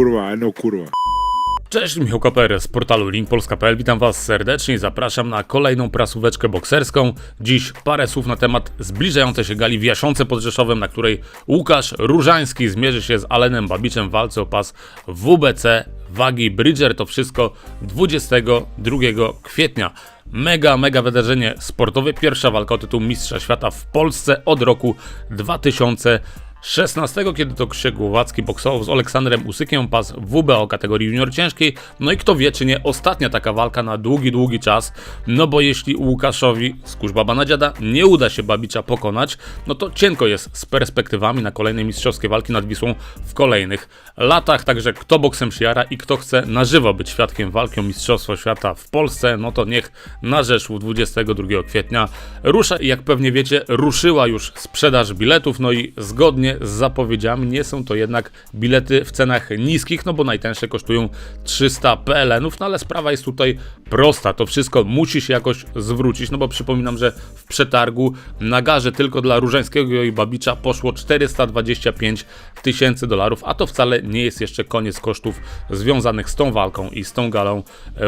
kurwa, no kurwa. Cześć, Michał Kaper z portalu linkpolska.pl. Witam Was serdecznie i zapraszam na kolejną prasóweczkę bokserską. Dziś parę słów na temat zbliżającej się gali w Jaszące pod Rzeszowem, na której Łukasz Różański zmierzy się z Alenem Babiczem w walce o pas WBC Wagi Bridger. To wszystko 22 kwietnia. Mega, mega wydarzenie sportowe. Pierwsza walka o tytuł Mistrza Świata w Polsce od roku 2000. 16, kiedy to Krzyk Głowacki boksował z Aleksandrem Usykiem pas WBO kategorii junior ciężkiej. No i kto wie, czy nie ostatnia taka walka na długi, długi czas. No bo jeśli Łukaszowi z Kurzbaba na dziada nie uda się Babicza pokonać, no to cienko jest z perspektywami na kolejne mistrzowskie walki nad Wisłą w kolejnych latach. Także kto boksem się jara i kto chce na żywo być świadkiem walki o Mistrzostwo Świata w Polsce, no to niech na Rzeszów 22 kwietnia rusza i jak pewnie wiecie, ruszyła już sprzedaż biletów, no i zgodnie z zapowiedziami nie są to jednak bilety w cenach niskich, no bo najtańsze kosztują 300 PLN-ów, no ale sprawa jest tutaj prosta, to wszystko musi się jakoś zwrócić, no bo przypominam, że w przetargu na garze tylko dla Różańskiego i Babicza poszło 425 tysięcy dolarów, a to wcale nie jest jeszcze koniec kosztów związanych z tą walką i z tą galą.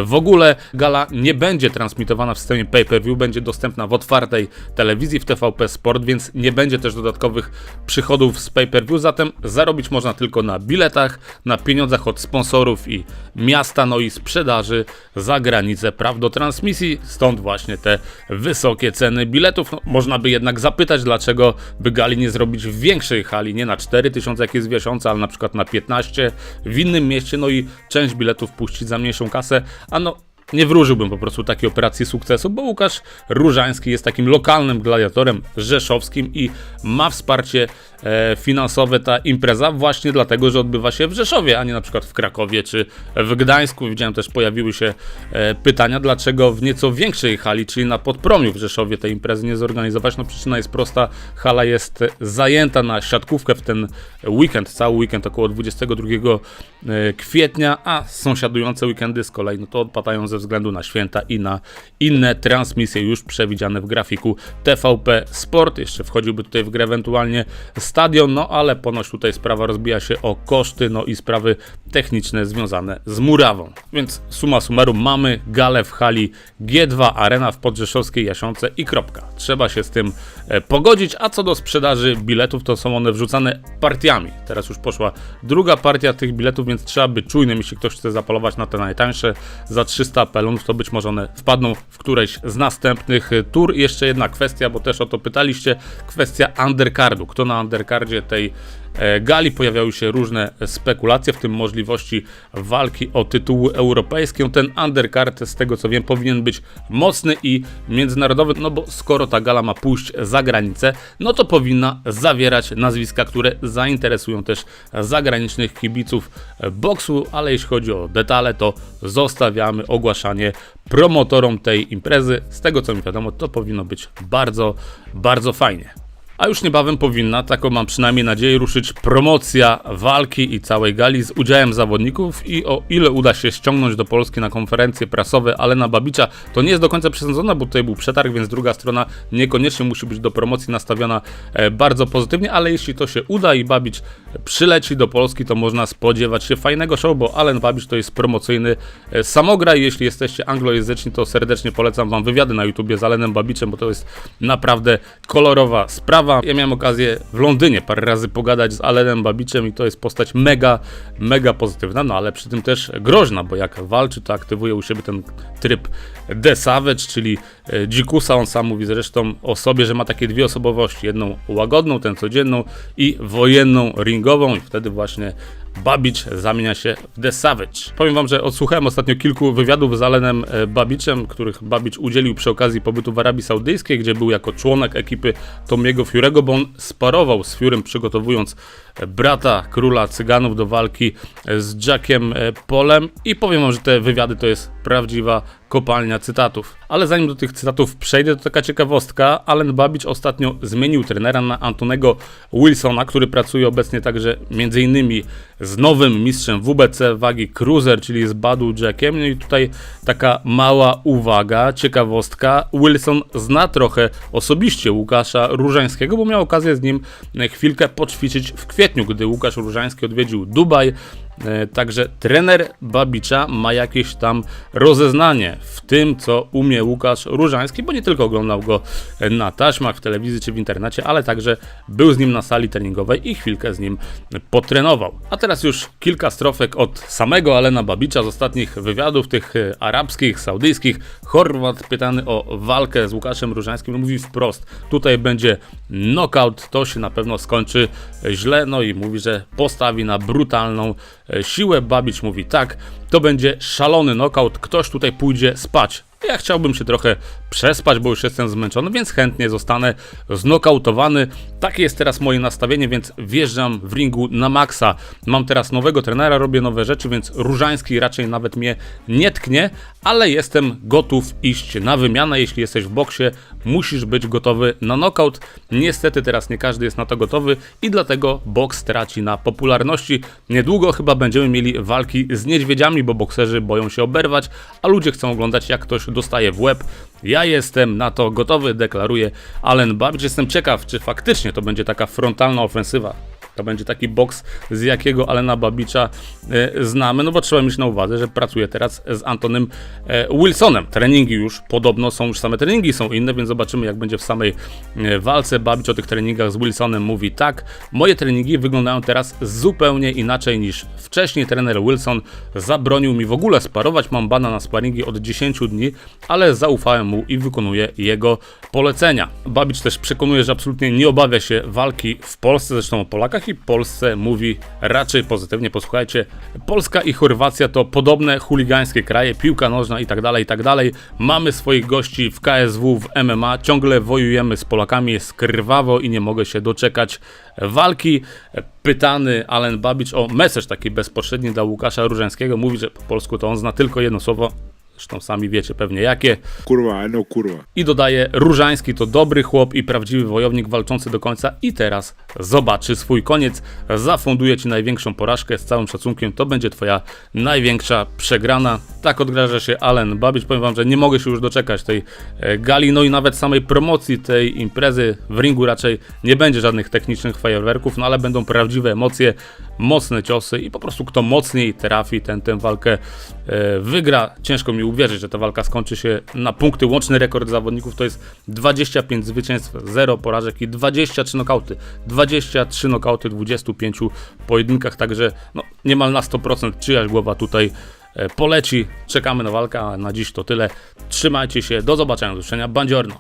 W ogóle gala nie będzie transmitowana w systemie pay-per-view, będzie dostępna w otwartej telewizji w TVP Sport, więc nie będzie też dodatkowych przychodów z pay-per-view, zatem zarobić można tylko na biletach, na pieniądzach od sponsorów i miasta, no i sprzedaży za granicę praw do transmisji, stąd właśnie te wysokie ceny biletów. No, można by jednak zapytać, dlaczego by gali nie zrobić w większej hali, nie na 4000 jak jest Jaszące, ale na przykład na 15 w innym mieście, no i część biletów puścić za mniejszą kasę, a no nie wróżyłbym po prostu takiej operacji sukcesu, bo Łukasz Różański jest takim lokalnym gladiatorem rzeszowskim i ma wsparcie e, finansowe ta impreza właśnie dlatego, że odbywa się w Rzeszowie, a nie na przykład w Krakowie czy w Gdańsku. Widziałem też pojawiły się e, pytania, dlaczego w nieco większej hali, czyli na Podpromiu w Rzeszowie tej imprezy nie zorganizować. No przyczyna jest prosta, hala jest zajęta na siatkówkę w ten weekend, cały weekend około 22 e, kwietnia, a sąsiadujące weekendy z kolei no to odpadają ze względu na święta i na inne transmisje już przewidziane w grafiku TVP Sport. Jeszcze wchodziłby tutaj w grę ewentualnie stadion, no ale ponoć tutaj sprawa rozbija się o koszty, no i sprawy techniczne związane z murawą. Więc suma summarum mamy galę w hali G2 Arena w Podrzeszowskiej Jasiące i kropka. Trzeba się z tym e, pogodzić, a co do sprzedaży biletów, to są one wrzucane partiami. Teraz już poszła druga partia tych biletów, więc trzeba być czujnym, jeśli ktoś chce zapolować na te najtańsze za 300 pelonów, to być może one wpadną w któreś z następnych tur. I jeszcze jedna kwestia, bo też o to pytaliście, kwestia undercardu. Kto na undercardzie tej gali pojawiały się różne spekulacje, w tym możliwości walki o tytuły europejskie. Ten undercard, z tego co wiem, powinien być mocny i międzynarodowy, no bo skoro ta gala ma pójść za granicę, no to powinna zawierać nazwiska, które zainteresują też zagranicznych kibiców boksu, ale jeśli chodzi o detale, to zostawiamy ogłaszanie promotorom tej imprezy. Z tego co mi wiadomo, to powinno być bardzo, bardzo fajnie. A już niebawem powinna, taką mam przynajmniej nadzieję, ruszyć promocja walki i całej gali z udziałem zawodników i o ile uda się ściągnąć do Polski na konferencje prasowe Alena Babicza, to nie jest do końca przesądzona, bo tutaj był przetarg, więc druga strona niekoniecznie musi być do promocji nastawiona e, bardzo pozytywnie, ale jeśli to się uda i Babicz przyleci do Polski, to można spodziewać się fajnego show, bo Alen Babicz to jest promocyjny e, samograj. Jeśli jesteście anglojęzyczni, to serdecznie polecam wam wywiady na YouTubie z Alenem Babiczem, bo to jest naprawdę kolorowa sprawa. Ja miałem okazję w Londynie parę razy pogadać z Alenem Babiczem i to jest postać mega, mega pozytywna, no ale przy tym też groźna, bo jak walczy, to aktywuje u siebie ten tryb The Savage, czyli e, dzikusa. On sam mówi zresztą o sobie, że ma takie dwie osobowości. Jedną łagodną, tę codzienną i wojenną ringową i wtedy właśnie Babicz zamienia się w The Savage. Powiem wam, że odsłuchałem ostatnio kilku wywiadów z Alenem e, Babiczem, których Babicz udzielił przy okazji pobytu w Arabii Saudyjskiej, gdzie był jako członek ekipy Tomiego Fiurego, bo on sparował z Fiurem przygotowując e, brata króla cyganów do walki e, z Jackiem Polem i powiem wam, że te wywiady to jest prawdziwa kopalnia cytatów. Ale zanim do tych cytatów przejdę, to taka ciekawostka. Allen Babicz ostatnio zmienił trenera na Antonego Wilsona, który pracuje obecnie także m.in. z nowym mistrzem WBC wagi Cruiser, czyli z Badu Jackiem. No i tutaj taka mała uwaga, ciekawostka. Wilson zna trochę osobiście Łukasza Różańskiego, bo miał okazję z nim chwilkę poćwiczyć w kwietniu, gdy Łukasz Różański odwiedził Dubaj Także trener Babicza ma jakieś tam rozeznanie w tym, co umie Łukasz Różański, bo nie tylko oglądał go na taśmach, w telewizji czy w internecie, ale także był z nim na sali treningowej i chwilkę z nim potrenował. A teraz już kilka strofek od samego Alena Babicza z ostatnich wywiadów, tych e, arabskich, saudyjskich. Chorwat pytany o walkę z Łukaszem Różańskim mówi wprost, tutaj będzie knockout, to się na pewno skończy źle, no i mówi, że postawi na brutalną e, siłę. Babicz mówi tak, to będzie szalony knockout, ktoś tutaj pójdzie spać. Ja chciałbym się trochę przespać, bo już jestem zmęczony, więc chętnie zostanę znokautowany. Takie jest teraz moje nastawienie, więc wjeżdżam w ringu na maksa. Mam teraz nowego trenera, robię nowe rzeczy, więc Różański raczej nawet mnie nie tknie, ale jestem gotów iść na wymianę. Jeśli jesteś w boksie, musisz być gotowy na knockout. Niestety teraz nie każdy jest na to gotowy i dlatego boks traci na popularności. Niedługo chyba będziemy mieli walki z niedźwiedziami, bo bokserzy boją się oberwać, a ludzie chcą oglądać jak ktoś dostaje w łeb. Ja jestem na to gotowy, deklaruje Allen Babicz. Jestem ciekaw, czy faktycznie to będzie taka frontalna ofensywa. To będzie taki boks, z jakiego Alena Babicza e, znamy, no bo trzeba mieć na uwadze, że pracuje teraz z Antonym e, Wilsonem. Treningi już podobno są, już same treningi są inne, więc zobaczymy jak będzie w samej e, walce. Babicz o tych treningach z Wilsonem mówi tak, moje treningi wyglądają teraz zupełnie inaczej niż wcześniej. Trener Wilson zabronił mi w ogóle sparować, mam bana na sparingi od 10 dni, ale zaufałem mu i wykonuję jego polecenia. Babicz też przekonuje, że absolutnie nie obawia się walki w Polsce, zresztą o Polakach i Polsce mówi raczej pozytywnie. Posłuchajcie, Polska i Chorwacja to podobne chuligańskie kraje, piłka nożna i tak dalej, i tak dalej. Mamy swoich gości w KSW, w MMA, ciągle wojujemy z Polakami, jest krwawo i nie mogę się doczekać walki. Pytany Allen Babicz o message taki bezpośredni dla Łukasza Różańskiego, mówi, że po polsku to on zna tylko jedno słowo, zresztą sami wiecie pewnie jakie. Kurwa, no kurwa. I dodaje, Różański to dobry chłop i prawdziwy wojownik walczący do końca i teraz zobaczy swój koniec. Zafunduje ci największą porażkę z całym szacunkiem. To będzie twoja największa przegrana. Tak odgraża się Allen Babicz. Powiem wam, że nie mogę się już doczekać tej e, gali, no i nawet samej promocji tej imprezy. W ringu raczej nie będzie żadnych technicznych fajerwerków, no ale będą prawdziwe emocje, mocne ciosy i po prostu kto mocniej trafi, ten tę walkę e, wygra. Ciężko mi uwierzyć, że ta walka skończy się na punkty. Łączny rekord zawodników to jest 25 zwycięstw, 0 porażek i 23 nokauty. 23 nokauty w 25 pojedynkach, także no, niemal na 100% czyjaś głowa tutaj e, poleci. Czekamy na walkę, a na dziś to tyle. Trzymajcie się, do zobaczenia, do usłyszenia. Bandziorno.